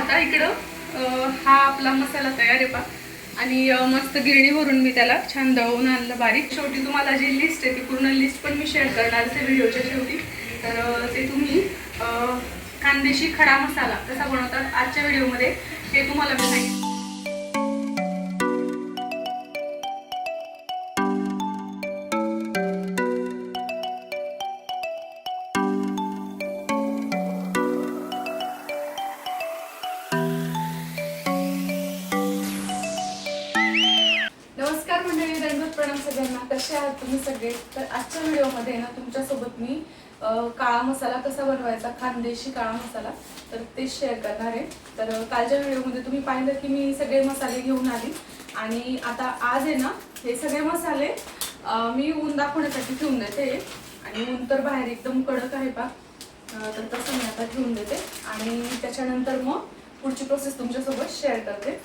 आता इकडं हा आपला मसाला तयार आहे पा आणि मस्त गिरणीवरून मी त्याला छान दळवून आणलं बारीक. शेवटी तुम्हाला जी लिस्ट आहे ती पूर्ण लिस्ट पण मी शेअर करणार ते व्हिडिओच्या शेवटी. तर ते तुम्ही अं, कांदेशी खडा मसाला कसा बनवतात आजच्या व्हिडिओमध्ये ते तुम्हाला मी सांगितलं सगळ्यांना कसे आहात तुम्ही सगळे? तर आजच्या व्हिडिओमध्ये ना तुमच्यासोबत मी काळा मसाला कसा बनवायचा खानदेशी काळा मसाला तर ते शेअर करणार आहे. तर कालच्या व्हिडिओमध्ये तुम्ही पाहिलं की मी सगळे मसाले घेऊन आली. आणि आता आज आहे ना हे सगळे मसाले मी ऊन दाखवण्यासाठी ठेवून देते. आणि ऊन तर बाहेर एकदम कडक आहे पा तर तसं मी आता ठेवून देते. आणि त्याच्यानंतर मग पुढची प्रोसेस तुमच्यासोबत शेअर करते.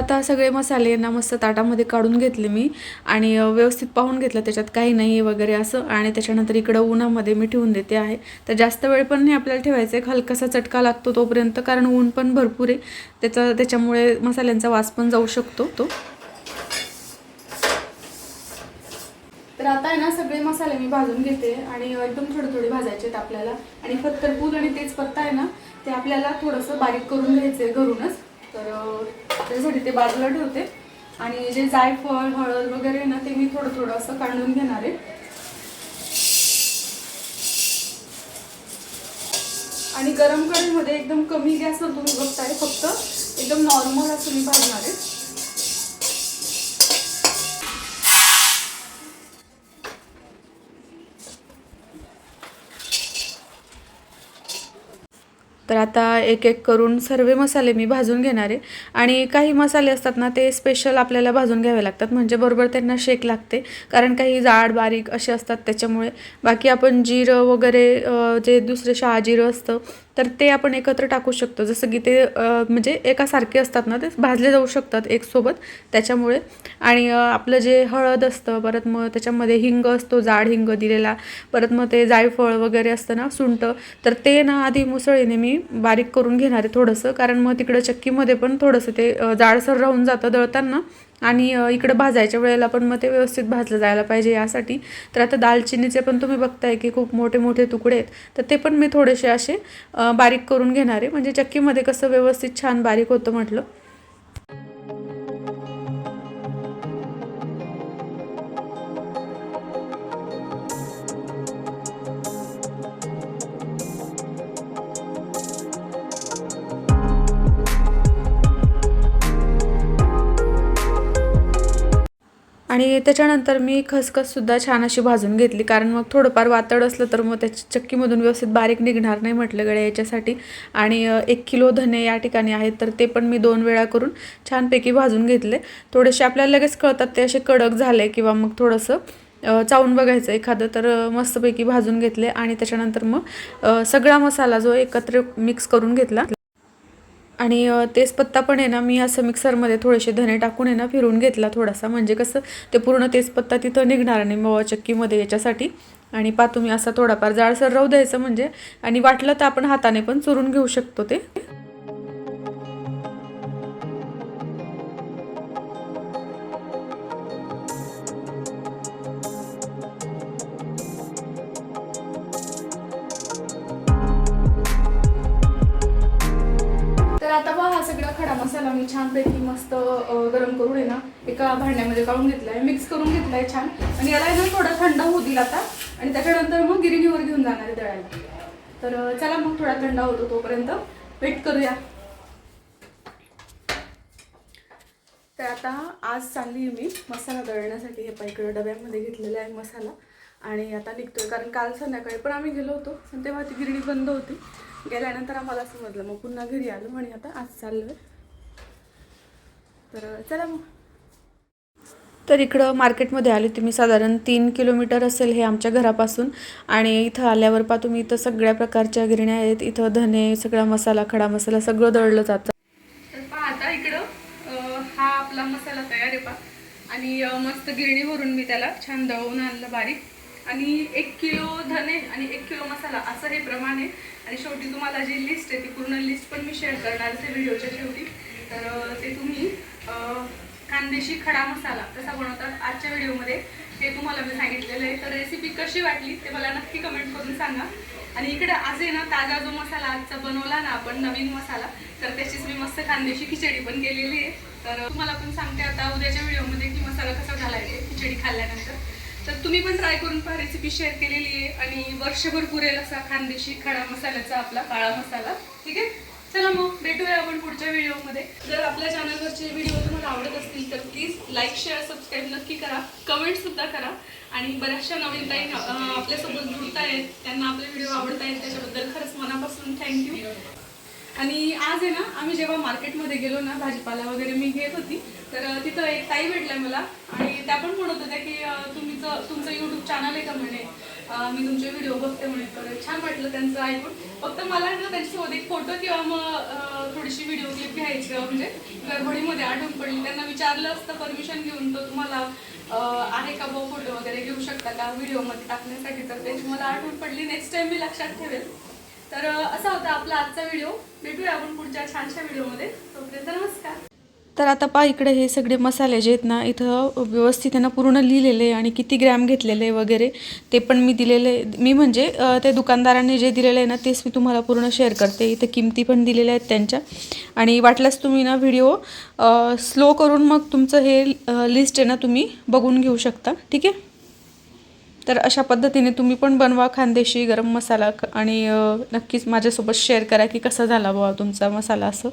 आता सगळे मसाले ना मस्त ताटामध्ये काढून घेतले मी आणि व्यवस्थित पाहून घेतलं. त्याच्यात काही नाही आहे वगैरे असं. आणि त्याच्यानंतर इकडं उन्हामध्ये मी ठेवून देते आहे. तर जास्त वेळ पण नाही आपल्याला ठेवायचं आहे. हलकासा चटका लागतो तोपर्यंत कारण ऊन पण भरपूर आहे. त्याचा त्याच्यामुळे मसाल्यांचा वास पण जाऊ शकतो तो. तर आता आहे ना सगळे मसाले मी भाजून घेते आणि एकदम थोडे थोडे भाजायचे आहेत आपल्याला. आणि फत्तरपूर आणि तेजपत्ता आहे ना ते आपल्याला थोडंसं बारीक करून घ्यायचं आहे घरूनच. तर त्याच्यासाठी ते बाजूला ठेवते. आणि जे जायफळ हळद वगैरे आहे ना ते मी थोडं थोडं असं काढून घेणार आहे. आणि गरम कढईमध्ये एकदम कमी गॅसवर तुम्ही बघताय फक्त एकदम नॉर्मल असं मी भाजणार आहे. तर आता एक एक करून सर्व मसाले मी भाजून घेणार. आहे आणि काही मसाले असतात ना ते स्पेशल आपल्याला भाजून घ्यावे लागतात. म्हणजे बरोबर त्यांना शेक लागते. कारण काही जाड बारीक असे असतात त्याच्यामुळे. बाकी आपण जिरं वगैरे जे दुसरे शहा जिरं असतं तर ते आपण एकत्र टाकू शकतो. जसं की ते म्हणजे एकासारखे असतात ना ते भाजले जाऊ शकतात एकसोबत त्याच्यामुळे. आणि आपलं जे हळद असतं परत मग त्याच्यामध्ये हिंग असतो जाड हिंग दिलेला परत मग ते जायफळ वगैरे असतं ना सुंट तर ते ना आधी मुसळीने मी बारीक करून घेणार आहे थोडंसं. कारण मग तिकडं चक्कीमध्ये पण थोडंसं ते जाडसर राहून जातं दळताना. आणि इकडं भाजायच्या वेळेला पण मग ते व्यवस्थित भाजलं जायला पाहिजे यासाठी. तर आता दालचिनीचे पण तुम्ही बघताय की खूप मोठे मोठे तुकडे आहेत. तर ते पण मी थोडेसे असे बारीक करून घेणार आहे. म्हणजे चक्कीमध्ये कसं व्यवस्थित छान बारीक होतं म्हटलं. आणि त्याच्यानंतर मी खसखससुद्धा छान अशी भाजून घेतली. कारण मग थोडंफार वातड असलं तर मग त्याची चक्कीमधून व्यवस्थित बारीक निघणार नाही म्हटलं गड्या याच्यासाठी. आणि एक किलो धने या ठिकाणी आहेत तर ते पण मी दोन वेळा करून छानपैकी भाजून घेतले. थोडेसे आपल्याला लगेच कळतात ते असे कडक झाले किंवा मग थोडंसं चावून बघायचं एखादं तर मस्तपैकी भाजून घेतले. आणि त्याच्यानंतर मग सगळा मसाला जो एकत्र मिक्स करून घेतला. आणि तेच तेजपत्ता पण आहे ना मी असं मिक्सरमध्ये थोडेसे धने टाकून आहे ना फिरून घेतला थोडासा. म्हणजे कसं ते पूर्ण तेजपत्ता तिथं निघणार नाही मवा चक्कीमध्ये याच्यासाठी. आणि पा तुम्ही असा थोडाफार जाडसर राहू द्यायचं म्हणजे. आणि वाटलं तर आपण हाताने पण चुरून घेऊ शकतो ते. मसाला मी छानपैकी मस्त गरम करून आहे ना एका भांड्यामध्ये काढून घेतलाय मिक्स करून घेतलाय छान. आणि याला आहे ना थोडं थंड होऊ दिला आता. आणि त्याच्यानंतर मग गिरणीवर घेऊन जाणार आहे दळायला. तर चला मग थोडा थंड होतो तोपर्यंत. वेट करूया. तर आता आज चालली आहे मी मसाला दळण्यासाठी. हे पाहिजे डब्यामध्ये घेतलेला आहे मसाला. आणि आता निघतोय कारण काल संध्याकाळी पण आम्ही गेलो होतो पण तेव्हा ती गिरणी बंद होती. गेल्यानंतर आम्हाला समजलं मग पुन्हा घरी आलो आणि आता आज चाललोय. तर चला मग. तर इकडं मार्केटमध्ये आले तुम्ही साधारण तीन किलोमीटर असेल हे आमच्या घरापासून. आणि इथं आल्यावर पा तुम्ही इथं सगळ्या प्रकारच्या गिरण्या आहेत. इथं धने सगळा मसाला खडा मसाला सगळं दळलं जातं. तर पहा आता इकडं हा आपला मसाला तयार आहे पहा. आणि मस्त गिरणीवरून मी त्याला छान दळून आणलं बारीक. आणि एक किलो धने आणि एक किलो मसाला असं हे प्रमाण आहे. आणि शेवटी तुम्हाला जी लिस्ट आहे ती पूर्ण लिस्ट पण मी शेअर करणार आहे व्हिडिओच्या शेवटी. तर ते तुम्ही खानदेशी खडा मसाला कसा बनवतात आजच्या व्हिडिओमध्ये ते तुम्हाला मी सांगितलेलं आहे. तर रेसिपी कशी वाटली ते मला नक्की कमेंट करून सांगा. आणि इकडे आज आहे ना ताजा जो मसाला आजचा बनवला ना आपण नवीन मसाला तर त्याचीच मी मस्त खानदेशी खिचडी पण केलेली आहे. तर तुम्हाला पण सांगते आता उद्याच्या व्हिडिओमध्ये की मसाला कसा घालायचा खिचडी खाल्ल्यानंतर. तर तुम्ही पण ट्राय करून पहा रेसिपी शेअर केलेली आहे. आणि वर्षभर पुरेल असा खानदेशी खडा मसाल्याचा आपला काळा मसाला. ठीक आहे? चला मग भेटूया आपण पुढच्या व्हिडिओमध्ये. जर आपल्या चॅनलवरचे व्हिडिओ तुम्हाला आवडत असतील तर प्लीज लाईक शेअर सबस्क्राईब नक्की करा. कमेंट सुद्धा करा. आणि बऱ्याचशा नवीन ताई आपल्यासोबत जुळतायत त्यांना आपले व्हिडिओ आवडत आहेत त्याच्याबद्दल खरंच मनापासून थँक्यू आणि आज आहे ना आम्ही जेव्हा मार्केटमध्ये गेलो ना भाजीपाला वगैरे मी घेत होती तर तिथं एक ताई भेटल्या मला. आणि त्या पण म्हणत होत्या की अं, तुमचं तुमचं यूट्यूब चॅनल आहे का म्हणे? मी तुमचे व्हिडिओ बघते म्हणे. तर छान वाटलं त्यांचं ऐकून. फक्त मला ना त्यांच्यासोबत एक फोटो किंवा मग थोडीशी व्हिडिओ क्लिप घ्यायची म्हणजे गडबडीमध्ये आठवण पडली. त्यांना विचारलं असतं परमिशन घेऊन तर तुम्हाला आहे का भाऊ फोटो वगैरे घेऊ शकता का? व्हिडिओमध्ये टाकण्यासाठी. तर त्याची मला आठवण पडली. नेक्स्ट टाइम मी लक्षात ठेवेल. तर असा होता आपला आजचा व्हिडिओ भेटूया आपण पुढच्या छानशा व्हिडिओमध्ये तोपर्यंत नमस्कार. तर आता पहा इकडे हे सगळे मसाले जे आहेत ना इथं व्यवस्थित आहे ना पूर्ण लिहिलेले आणि किती ग्रॅम घेतलेले वगैरे ते पण मी दिलेले मी म्हणजे ते दुकानदारांनी जे दिलेलं आहे ना तेच मी तुम्हाला पूर्ण शेअर करते. इथं किमती पण दिलेल्या आहेत त्यांच्या. आणि वाटल्यास तुम्ही ना व्हिडिओ स्लो करून मग तुमचं हे लिस्ट आहे ना तुम्ही बघून घेऊ शकता. ठीक आहे? तर अशा पद्धतीने तुम्ही पण बनवा खानदेशी गरम मसाला आणि नक्कीच माझ्यासोबत शेअर करा की कसा झाला बाबा तुमचा मसाला असं.